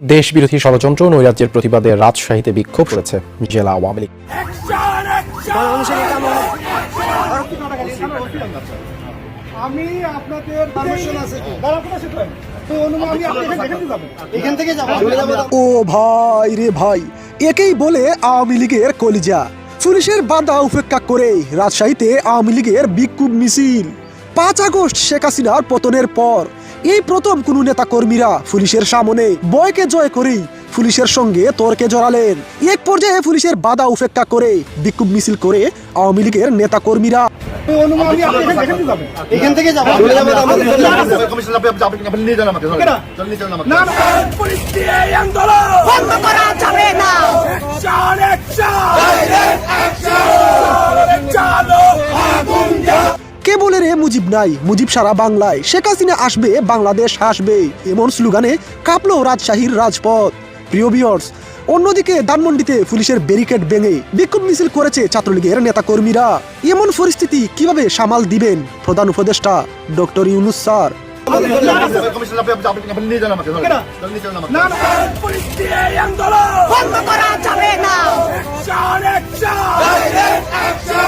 দেশ বিরোধী ষড়যন্ত্র নৈরাজ্যের প্রতিবাদে রাজশাহীতে বিক্ষোভ করেছে জেলা আওয়ামী লীগ। আমি আপনাদের পারমিশন আছে তো অনুমান আমি আপনাকে এখান থেকে যাব এখান থেকে যাব। ও ভাই রে ভাই একেই বলে আওয়ামী লীগের কলিজা। পুলিশের বাধা উপেক্ষা করে রাজশাহীতে আওয়ামী লীগের বিক্ষোভ মিছিল। পাঁচ আগস্ট শেখ হাসিনার পতনের পর এই প্রথম কোন নেতা কর্মীরা পুলিশের সামনে বয়কে জয় করি পুলিশের সঙ্গে তর্কে জড়ালেন। এক পর্যায়ে পুলিশের বাধা উপেক্ষা করে বিক্ষোভ মিছিল করে আওয়ামী লীগের নেতা কর্মীরা তো অনুমান আমি আপনাকে এখান থেকে যাব কে বলে রে মুজিব নাই? মুজিব সারা বাংলায়। শেখ হাসিনা আসবে বাংলাদেশ হাসবে। এমন স্লোগানে কাপল রাজশাহীর রাজপথ। প্রিয় বিয়র্স অন্যদিকে ধানমন্ডিতে পুলিশের ব্যারিকেড ভেঙে বিক্ষোভ মিছিল করেছে ছাত্রলীগের নেতাকর্মীরা। এমন পরিস্থিতি কীভাবে সামাল দিবেন? প্রধান উপদেষ্টা ডক্টর ইউনুস স্যার। না।